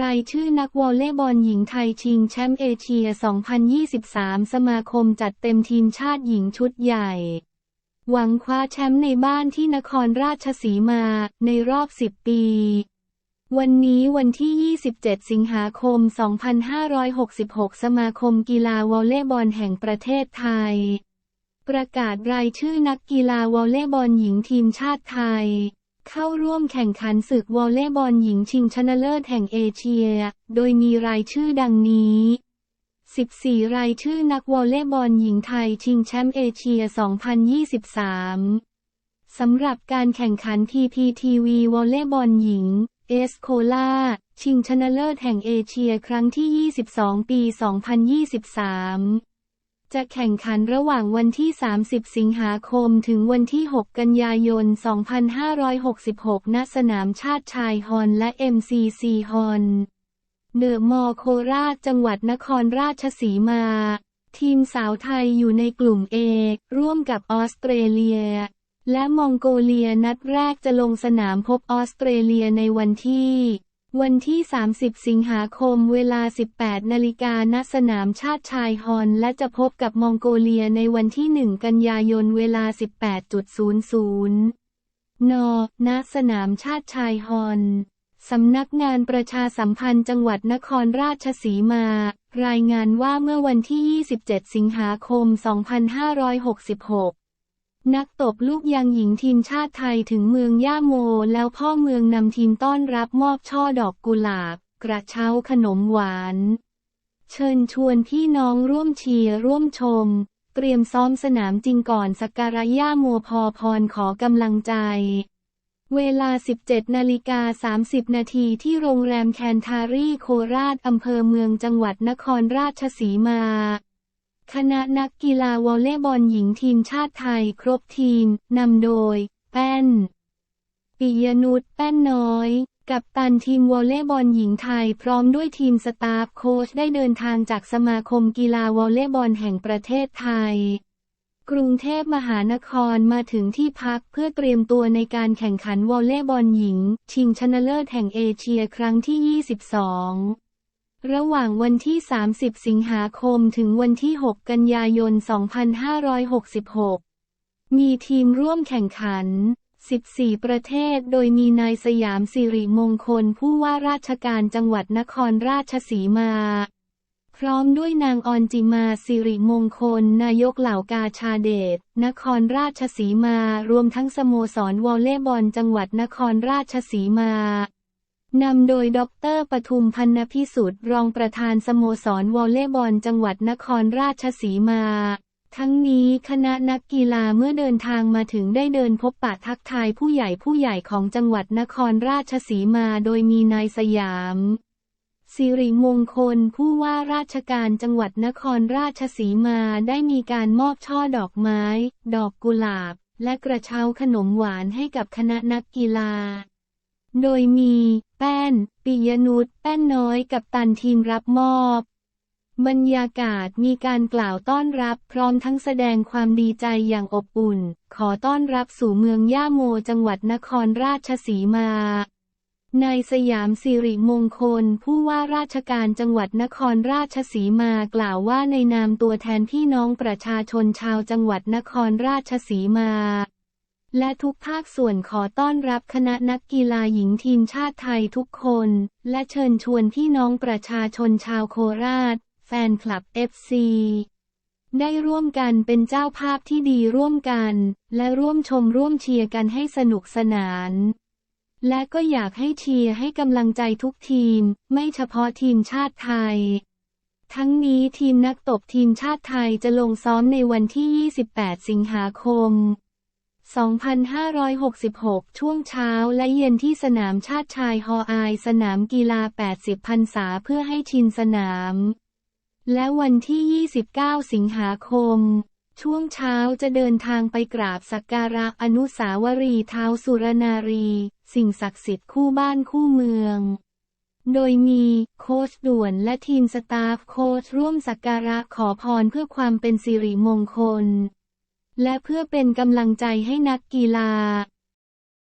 รายชื่อนักวอลเลย์บอลหญิงไทยชิงแชมป์เอเชีย 2023 สมาคมจัดเต็มทีมชาติหญิงชุดใหญ่ หวังคว้าแชมป์ในบ้านที่นครราชสีมาในรอบ 10 ปี วันนี้วันที่ 27 สิงหาคม 2566 สมาคมกีฬาวอลเลย์บอลแห่งประเทศไทย ประกาศรายชื่อนักกีฬาวอลเลย์บอลหญิงทีมชาติไทย เข้าร่วมแข่งขันศึกวอลเลย์บอลหญิงชิงชนะเลิศแห่งเอเชีย โดยมีรายชื่อดังนี้ 14 รายชื่อนักวอลเลย์บอลหญิงไทยชิงแชมป์เอเชีย 2023 สำหรับการแข่งขัน PPTV วอลเลย์บอลหญิง เอสโคลาชิงชนะเลิศแห่งเอเชียครั้งที่ 22 ปี 2023 จะแข่งขันระหว่างวันที่ 30 สิงหาคมถึงวันที่ 6 กันยายน 2566 ณ สนามชาติชายฮอนและ MCC ฮอนเดอะมอโคราชจังหวัดนครราชสีมา ทีมสาวไทยอยู่ในกลุ่มเอร่วมกับออสเตรเลีย และมองโกเลียนัดแรกจะลงสนามพบออสเตรเลียในวันที่ วันที่ 30 สิงหาคมเวลา 18 นาฬิกาณสนามชาติชายฮอนและจะพบกับมองโกเลียในวันที่ 1 กันยายนเวลา 18.00 น ณ สนามชาติชายฮอน สำนักงานประชาสัมพันธ์จังหวัดนครราชสีมา รายงานว่าเมื่อวันที่ 27 สิงหาคม 2566 นักตบลูกยางหญิงทีมชาติไทยถึงเมืองย่าโม แล้วพ่อเมืองนำทีมต้อนรับมอบช่อดอกกุหลาบ กระเช้าขนมหวาน เชิญชวนพี่น้องร่วมเชียร์ร่วมชม เตรียมซ้อมสนามจริงก่อนสักการะย่าโมพอพรขอกำลังใจ เวลา 17 นาฬิกา 30 นาทีที่โรงแรมแคนทารีโคราชอำเภอเมืองจังหวัดนครราชสีมา คณะนักกีฬาวอลเลย์บอลหญิงทีมชาติไทยครบทีม นำโดย แป้น ปิยนุชแป้นน้อย กับตันทีมวอลเลย์บอลหญิงไทยพร้อมด้วยทีมสตาฟโค้ชได้เดินทางจากสมาคมกีฬาวอลเลย์บอลแห่งประเทศไทย กรุงเทพมหานครมาถึงที่พักเพื่อเตรียมตัวในการแข่งขันวอลเลย์บอลหญิง ชิงชนะเลิศแห่งเอเชียครั้งที่ 22 ระหว่างวันที่ 30 สิงหาคมถึงวันที่ 6 กันยายน 2566 มีทีมร่วมแข่งขัน 14 ประเทศ โดยมีนายสยามสิริมงคลผู้ว่าราชการจังหวัดนครราชสีมา พร้อมด้วยนางออนจิมาสิริมงคล นายกเหล่ากาชาเดช นครราชสีมา รวมทั้งสโมสรวอลเลย์บอลจังหวัดนครราชสีมา นำโดยดรปทุมพันนพิสุทธิ์รองประธานสโมสรวอลเลย์บอลจังหวัดนครราชสีมา ทั้งนี้คณะนักกีฬาเมื่อเดินทางมาถึงได้เดินพบปะทักทายผู้ใหญ่ผู้ใหญ่ของจังหวัดนครราชสีมาโดยมีนายสยามสิริมงคลผู้ว่าราชการจังหวัดนครราชสีมาได้มีการมอบช่อดอกไม้ ดอกกุหลาบ และกระเช้าขนมหวานให้กับคณะนักกีฬา โดยมี แป้น ปิยนุชแป้นน้อยกับตันทีมรับมอบ บรรยากาศมีการกล่าวต้อนรับพร้อมทั้งแสดงความดีใจอย่างอบอุ่น ขอต้อนรับสู่เมืองย่าโมจังหวัดนครราชสีมานายสยามสิริมงคล ผู้ว่าราชการจังหวัดนครราชสีมากล่าวว่าในนามตัวแทนพี่น้องประชาชนชาวจังหวัดนครราชสีมา และทุกภาคส่วนขอต้อนรับคณะนักกีฬาหญิงทีมชาติไทยทุกคน และเชิญชวนพี่น้องประชาชนชาวโคราช แฟนคลับ FC ได้ร่วมกันเป็นเจ้าภาพที่ดีร่วมกัน และร่วมชมร่วมเชียร์กันให้สนุกสนาน และก็อยากให้เชียร์ให้กำลังใจทุกทีม ไม่เฉพาะทีมชาติไทย ทั้งนี้ทีมนักตบทีมชาติไทยจะลงซ้อมในวันที่ 28 สิงหาคม 2566 ช่วงเช้าและเย็นที่สนามชาติชายฮออาย สนามกีฬา 80 พรรษาเพื่อให้ชินสนาม และวันที่ 29 สิงหาคม ช่วงเช้าจะเดินทางไปกราบสักการะอนุสาวรีย์เท้าสุรนารี สิ่งศักดิ์สิทธิ์คู่บ้านคู่เมือง โดยมีโค้ชด่วนและทีมสตาฟโค้ชร่วมสักการะขอพรเพื่อความเป็นสิริมงคล และเพื่อเป็นกำลังใจให้นักกีฬา